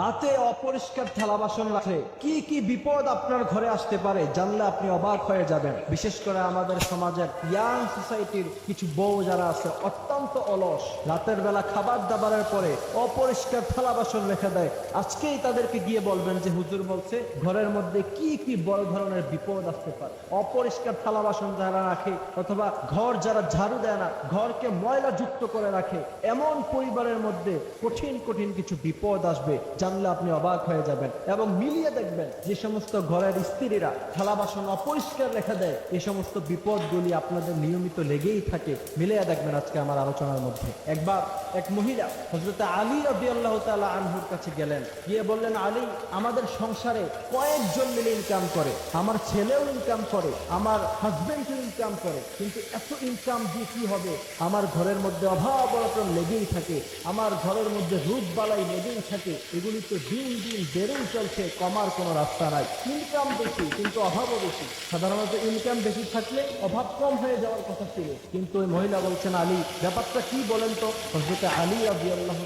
রাতে অপরিষ্কার থালা বাসন রাখে কি কি বিপদ আপনার ঘরে আসতে পারে জানলে আপনি অবাক হয়ে যাবেন। বিশেষ করে আমাদের সমাজের ইয়াং সোসাইটির কিছু বউ যারা আছে, অত্যন্ত অলস। রাতের বেলা খাবার দাবারের পরে অপরিষ্কার থালা বাসন রেখে দেয়। আজকেই তাদেরকে গিয়ে বলবেন যে, হুজুর বলছে, ঘরের মধ্যে কি কি বড় ধরনের বিপদ আসতে পারে? অপরিষ্কার থালা বাসন যারা রাখে অথবা ঘর যারা ঝাড়ু দেয় না, ঘরকে ময়লা যুক্ত করে রাখে, এমন পরিবারের মধ্যে কঠিন কঠিন কিছু বিপদ আসবে জানলে আপনি অবাক হয়ে যাবেন এবং মিলিয়ে দেখবেন যে সমস্ত ঘরের স্ত্রীরা থালা বাসন অপরিষ্কার রেখে দেয়। এই সমস্ত বিপদগুলি আপনাদের নিয়মিত লেগেই থাকে। মিলিয়ে দেখবেন আজকে আমার আলোচনার মধ্যে। একবার এক মহিলা হজরত আলী রবি আল্লাহ তালা আনহুর কাছে গেলেন। গিয়ে বললেন, আলী, আমাদের সংসারে কয়েকজন মিলে ইনকাম করে। আমার ছেলেও ইনকাম করে, আমার হাজবেন্ডও ইনকাম করে। কিন্তু এত ইনকাম দিয়ে কি হবে? আমার ঘরের মধ্যে অভাব অনটন লেগেই থাকে। আমার ঘরের মধ্যে রূপ বালাই লেগেই থাকে। এগুলি তো দিন দিন বেড়েই চলছে, কমার কোনো রাস্তা নাই। ইনকাম বেশি, কিন্তু অভাবও বেশি। সাধারণত ইনকাম বেশি থাকলে অভাব কম হয়ে যাওয়ার কথা ছিল। কিন্তু ওই মহিলা বলছেন, আলী, ব্যাপারটা কি বলেন তো? হজরতে আলী আবি আল্লাহ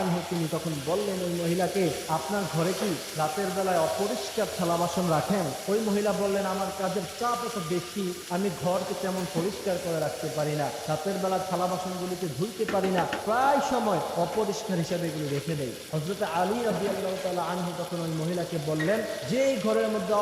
আনহু, তিনি তখন বললেন, ওই মহিলাকে আপনার ঘরে কি রাতের বেলায় অপরিষ্কার থালা বাসন রাখেন? ওই মহিলা বললেন, আমার কাজের চাপ এত বেশি, আমি ঘরকে তেমন পরিষ্কার করে রাখতে পারি না, রাতের বেলা থালা বাসনগুলিকে ধুইতে পারি না, প্রায় সময় অপরিষ্কার হিসাবে এগুলি রেখে দেয় হজরতে আলী ঘরের মধ্যে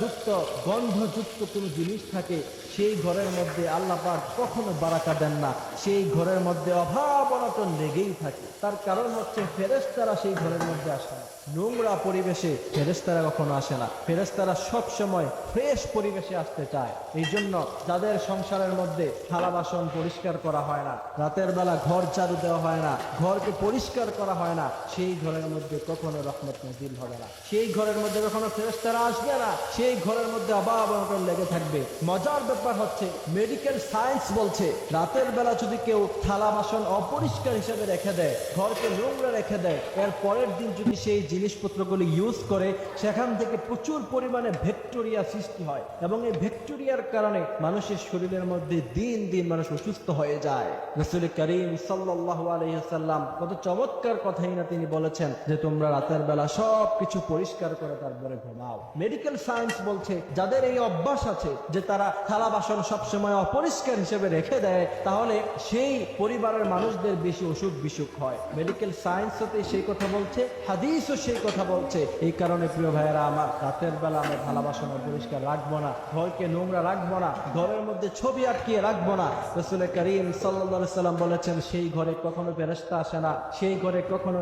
যুক্ত জিনিস থাকে, সেই ঘরের মধ্যে আল্লাহ কখনো বারাকা দেন না। সেই ঘরের মধ্যে অভাব অনটন লেগেই থাকে। তার কারণ হচ্ছে ফেরেস্তারা সেই ঘরের মধ্যে আসে না। নোংরা পরিবেশে ফেরেশতারা কখনো আসে না। ফেরেশতারা সব সময় ফ্রেশ পরিবেশে আসতে চায়। এই জন্য যাদের সংসারের মধ্যে থালা বাসন পরিষ্কার করা হয় না, রাতের বেলা ঘর ঝাড়ু দেওয়া হয় না, ঘরকে পরিষ্কার করা হয় না, সেই ঘরের মধ্যে কখনো রহমত নজিল হবে না। সেই ঘরের মধ্যে কখনো ফেরেশতারা আসবে না, সেই ঘরের মধ্যে অভাব অনটন লেগে থাকবে। মজার ব্যাপার হচ্ছে, মেডিকেল সায়েন্স বলছে, রাতের বেলা যদি কেউ থালা বাসন অপরিষ্কার হিসেবে রেখে দেয়, ঘরকে নোংরা রেখে দেয়, এর পরের দিন যদি সেই জিনিসপত্রগুলি ইউজ করে সেখান থেকে প্রচুর পরিমাণে ভেক্টোরিয়া সৃষ্টি হয় এবং এই ভেক্টোরিয়ার কারণে মানুষের শরীরের মধ্যে দিন দিন মানুষ অসুস্থ হয়ে যায়। রসুল করিম সাল্লাহ আলহিহাল্লাম কত চমৎকার কথাই না তিনি বলেছেন যে, তোমরা রাতের বেলা সব কিছু পরিষ্কার করে তারপরে ঘুমাও। মেডিকেল সায়েন্স বলছে, যাদের এই অভ্যাস আছে যে তারা থালা বাসন সবসময় অপরিষ্কার হিসেবে রেখে দেয়, তাহলে সেই পরিবারের মানুষদের বেশি অসুখ বিসুখ হয় মেডিকেল সায়েন্স সেই কথা বলছে, হাদিসও সেই কথা বলছে। এই কারণে প্রিয় ভাইয়েরা, আমার রাতের বেলা আমি থালা বাসন পরিষ্কার রাখব না, ঘরকে নোংরা রাখব না, ঘরের মধ্যে ছবি আটকিয়ে রাখব না। রসুল করিম সাল্লা সাল্লাম বলেছেন, সেই ঘরে কখনো বেরেস্তা আসে না, সেই ঘরে কখনো